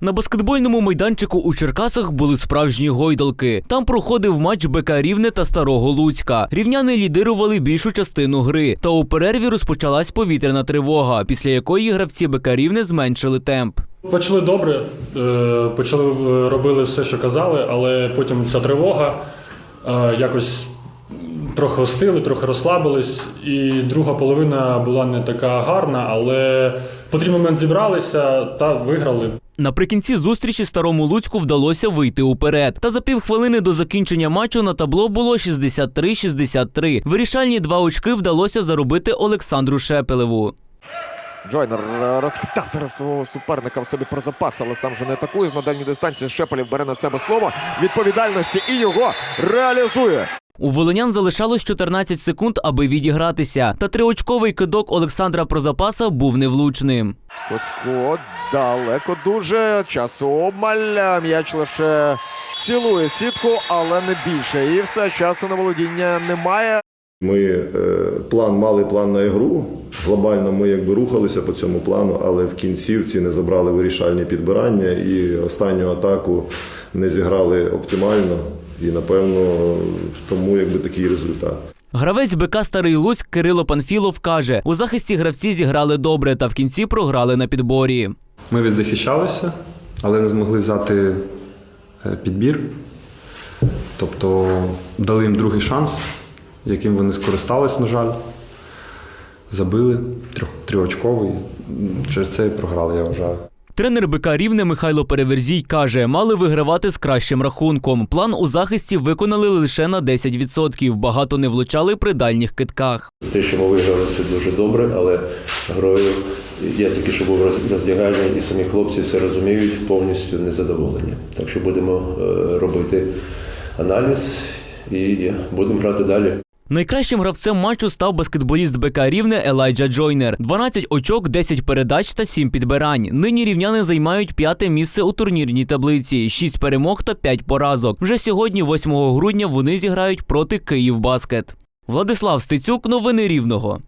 На баскетбольному майданчику у Черкасах були справжні гойдалки. Там проходив матч БК Рівне та Старого Луцька. Рівняни лідирували більшу частину гри. Та у перерві розпочалась повітряна тривога, після якої гравці БК Рівне зменшили темп. Почали добре, е, почали е, робили все, що казали, але потім ця тривога е, якось трохи остили, трохи розслабились. І друга половина була не така гарна, але потрібний момент зібралися та виграли. Наприкінці зустрічі Старому Луцьку вдалося вийти уперед. Та за півхвилини до закінчення матчу на табло було 63-63. Вирішальні два очки вдалося заробити Олександру Шепелеву. Джойнер е, розхитав зараз свого суперника в собі про запас, але сам же не атакує. З на дальній дистанції Шепелів бере на себе слово відповідальності і його реалізує. У волинян залишалось 14 секунд, аби відігратися. Та триочковий кидок Олександра Прозапаса був невлучним. Коцко далеко дуже. Часу обмаль. М'яч лише цілує сітку, але не більше. І все, часу на володіння немає. Ми е, план мали план на ігру. Глобально ми якби рухалися по цьому плану, але в кінцівці не забрали вирішальні підбирання і останню атаку не зіграли оптимально. І напевно тому якби такий результат. Гравець БК Старий Луцьк Кирило Панфілов каже: у захисті гравці зіграли добре та в кінці програли на підборі. Ми відзахищалися, але не змогли взяти е, підбір. Тобто дали їм другий шанс, яким вони скористались, на жаль. Забили трьох- трьохочковий. Через це і програли, я вважаю. Тренер БК Рівне Михайло Переверзій каже, мали вигравати з кращим рахунком. План у захисті виконали лише на 10%. Багато не влучали при дальніх китках. Те, що ми виграли, це дуже добре, але грою я тільки що був роздягальний, і самі хлопці все розуміють, повністю незадоволені. Так що будемо е, робити аналіз і будемо грати далі. Найкращим гравцем матчу став баскетболіст БК Рівне Елайджа Джойнер. 12 очок, 10 передач та 7 підбирань. Нині рівняни займають п'яте місце у турнірній таблиці, 6 перемог та 5 поразок. Вже сьогодні, 8 грудня, вони зіграють проти Київбаскет. Владислав Стецюк, новини Рівного.